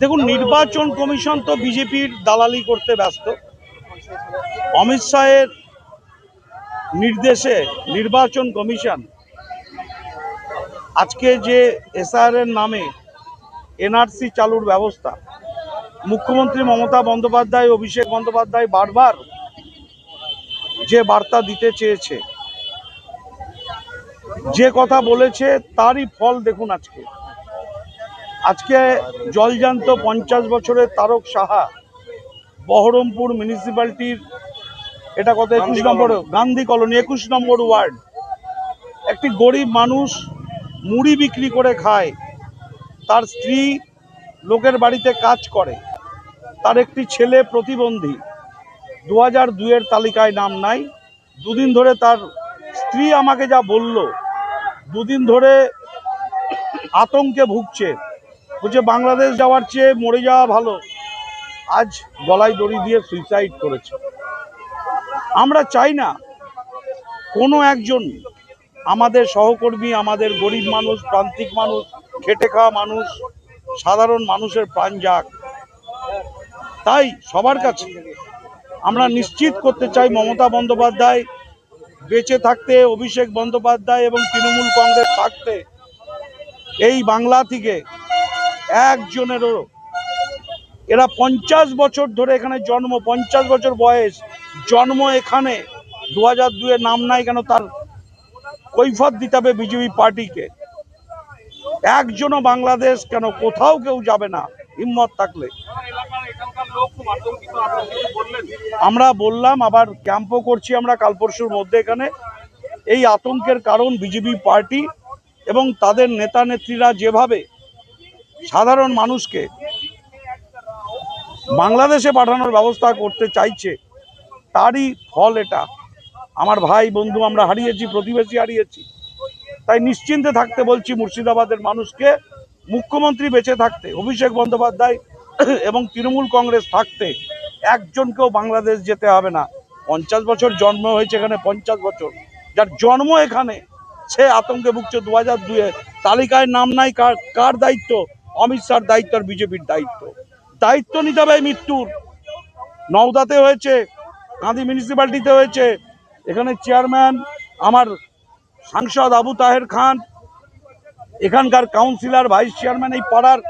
দেখুন, নির্বাচন কমিশন তো বিজেপির দালালি করতে ব্যস্ত। অমিত শাহের নির্দেশে নির্বাচন কমিশন আজকে যে এসআর এর নামে এনআরসি চালুর ব্যবস্থা, মুখ্যমন্ত্রী মমতা বন্দ্যোপাধ্যায়, অভিষেক বন্দ্যোপাধ্যায় বারবার যে বার্তা দিতে চেয়েছে, যে কথা বলেছে, তারই ফল দেখুন আজকে। আজকে জলজান্ত পঞ্চাশ বছরের তারক সাহা বহরমপুর মিউনিসিপ্যালিটির এটা কত একুশ নম্বর গান্ধী কলোনি একুশ নম্বর ওয়ার্ড। একটি গরিব মানুষ মুড়ি বিক্রি করে খায়। তার স্ত্রী লোকের বাড়িতে কাজ করে। তার একটি ছেলে প্রতিবন্ধী। দু হাজার দুইয়ের তালিকায় নাম নাই। দুদিন ধরে তার স্ত্রী আমাকে যা বলল দুদিন ধরে আতঙ্কে ভুগছে। বলছে, বাংলাদেশ যাওয়ার চেয়ে মরে যাওয়া ভালো। আজ গলায় দড়ি দিয়ে সুইসাইড করেছে। আমরা চাই না কোনো একজন আমাদের সহকর্মী, আমাদের গরিব মানুষ, প্রান্তিক মানুষ, খেটে খাওয়া মানুষ, সাধারণ মানুষের প্রাণ যাক। তাই সবার কাছে আমরা নিশ্চিত করতে চাই, মমতা বন্দ্যোপাধ্যায় বেঁচে থাকতে, অভিষেক বন্দ্যোপাধ্যায় এবং তৃণমূল কংগ্রেস থাকতে, এই বাংলা থেকে একজনেরও। এরা পঞ্চাশ বছর ধরে এখানে জন্ম, পঞ্চাশ বছর বয়স। জন্ম এখানে। দু হাজার দুয়ে নাম নাই কেন তার কৈফত দিতে হবে বিজেপি পার্টিকে। একজনও বাংলাদেশ কেন কোথাও কেউ যাবে না, হিম্মত থাকলে। আমরা বললাম, আবার ক্যাম্পও করছি আমরা কাল পরশুর মধ্যে এখানে। এই আতঙ্কের কারণ বিজেপি পার্টি এবং তাদের নেতা নেত্রীরা যেভাবে সাধারণ মানুষকে বাংলাদেশে পাঠানোর ব্যবস্থা করতে চাইছে, তারই ফল এটা। আমার ভাই, বন্ধু, আমরা হারিয়েছি, প্রতিবেশী হারিয়েছি। তাই নিশ্চিন্তে থাকতে বলছি মুর্শিদাবাদের মানুষকে, মুখ্যমন্ত্রী বেঁচে থাকতে, অভিষেক বন্দ্যোপাধ্যায় এবং তৃণমূল কংগ্রেস থাকতে, একজনকেও বাংলাদেশ যেতে হবে না। পঞ্চাশ বছর জন্ম হয়েছে এখানে, পঞ্চাশ বছর। যার জন্ম এখানে, সে আতঙ্কে ভুগছে দু হাজার দুয়ে তালিকায় নাম নাই, কার কার দায়িত্ব? অমিত শাহর দায়িত্ব আর বিজেপির দায়িত্ব। দায়িত্ব নিতে হবে মৃত্যুর। নওদাতে হয়েছে কাঁদি মিউনিসিপ্যালিটিতে হয়েছে, এখানে চেয়ারম্যান আমার সাংসদ আবু তাহের খান, এখানকার কাউন্সিলর ভাইস চেয়ারম্যান এই পাড়ার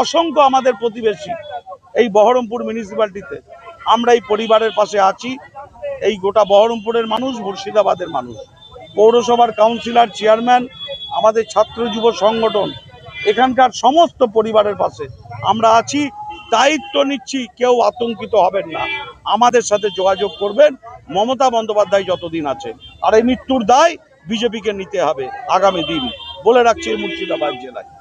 অসংখ্য আমাদের প্রতিবেশী এই বহরমপুর মিউনিসিপ্যালিটিতে আমরা এই পরিবারের পাশে আছি, এই গোটা বহরমপুরের মানুষ, মুর্শিদাবাদের মানুষ। পৌরসভার কাউন্সিলর চেয়ারম্যান আমাদের ছাত্র যুব সংগঠন এখানকার সমস্ত পরিবারের পাশে আমরা আছি, দায়িত্ব নিচ্ছি, কেউ আতঙ্কিত হবেন না। আমাদের সাথে যোগাযোগ করবেন, মমতা বন্দ্যোপাধ্যায় যতদিন আছে, আর এই মৃত্যুর দায় বিজেপিকে নিতে হবে আগামী দিন। বলে রাখছি মুর্শিদাবাদ জেলায়।